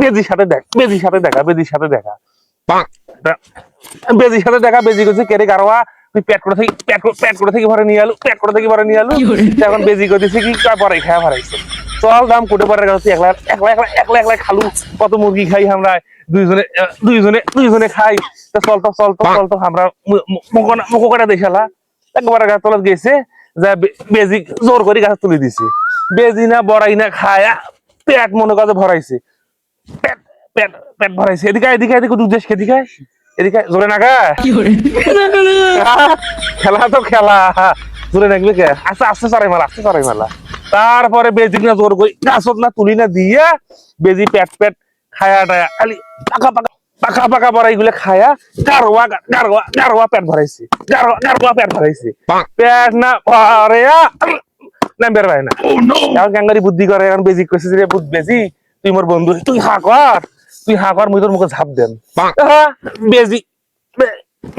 বেজির সাথে দেখ বেজির সাথে দেখা বেজির সাথে দেখা। বেজির সাথে দেখা বেজি করছে কেড়ে গারোয়া? তুই পেট করে থেকে পেট করে- করে থেকে ভরে নিয়ে আলু? পেট করে থেকে ভরে নিয়ে আলু? এখন বেজি করতেছে কি পরে খাওয়া ভরাইছে। চল দাম কোটে পরে গেছে একলা একলা একলা একলা একলা খালু। কত মুরগি খাই আমরা দুইজনে দুইজনে দুইজনে খাই। তো চল তো চল তো চল তো আমরা মুখো কাটা দেখালা একবার গাছ তলাত গেছে যা বে- বেজি জোর করে গাছ তুলে দিছে। বেজি না বড়াই না খায়া পেট মনে কাজে ভরাইছে। পেট পেট পেট ভরাইছে। এদিকে আয়, এদিকে আয়, এদিকে দুধ দেশ এদিকে এদিকে জোরে নাগা। খেলা তো খেলা। জোরে নাগবে কে? আস্তে আস্তে চড়াই মেলা আস্তে চড়াই মেলা। তারপরে বেজি না জোর করি গাছত না তুলি না দিয়ে বেজি পেট পেট খায়া টায়া। খালি পাকা পাকা পাকা পাকা বড়াই গুলো খায়া গারোয়া গারোয়া গারোয়া পেট ভরাইছে। গারোয়া গারোয়া পেট ভরাইছে। পেট না ভরে না বের ভাই না। এখন ক্যাঙ্গারি বুদ্ধি করে এখন বেজি করছে যে বুদ্ধ বেজি তুই মোর বন্ধু তুই হা কর তুই হা কর মুই তোর মুখে ঝাপ দেন। বেজি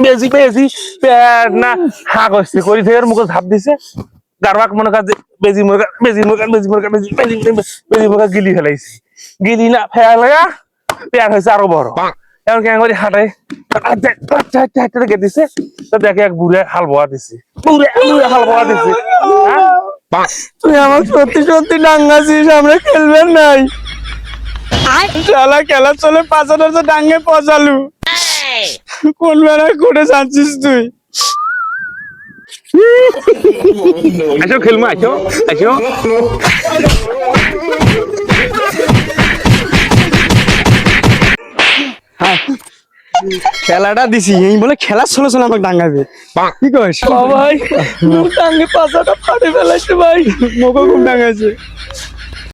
বেজি বেজি। পেট না হা করছে করি থেকে মুখে ঝাপ দিছে। গারবাক মনে কাজ বেজি মুরগা বেজি মুরগা বেজি মুরগা বেজি বেজি বেজি মুরগা গিলি ফেলাইছি। গিলি না ফেলাইয়া পেট হয়েছে আরও বড়। এখন ক্যাঙ্গারি হাঁটাই হাঁটতে হাঁটতে হাঁটতে হাঁটতে দিছে তো দেখে এক বুড়ে হাল বোয়া দিছে। বুড়ে বুড়ে হাল বোয়া দিছে। হ্যাঁ? তুই আমার সত্যি সত্যি ডাঙ্গাছিস আমরা খেলবেন নাই। শালা খেলা চলে পাঁচানোর তো ডাঙ্গে পচালু। কোন বেলায় করে যাচ্ছিস তুই? আসো খেলব আসো আসো খেলাটা দিছি এই বলে খেলা চলে চলে আমাকে ডাঙ্গাবে। কি কইস ভাই ডাঙ্গে পাশাটা ফাটে ফেলাইছে ভাই। মোকে ঘুম ডাঙ্গাছে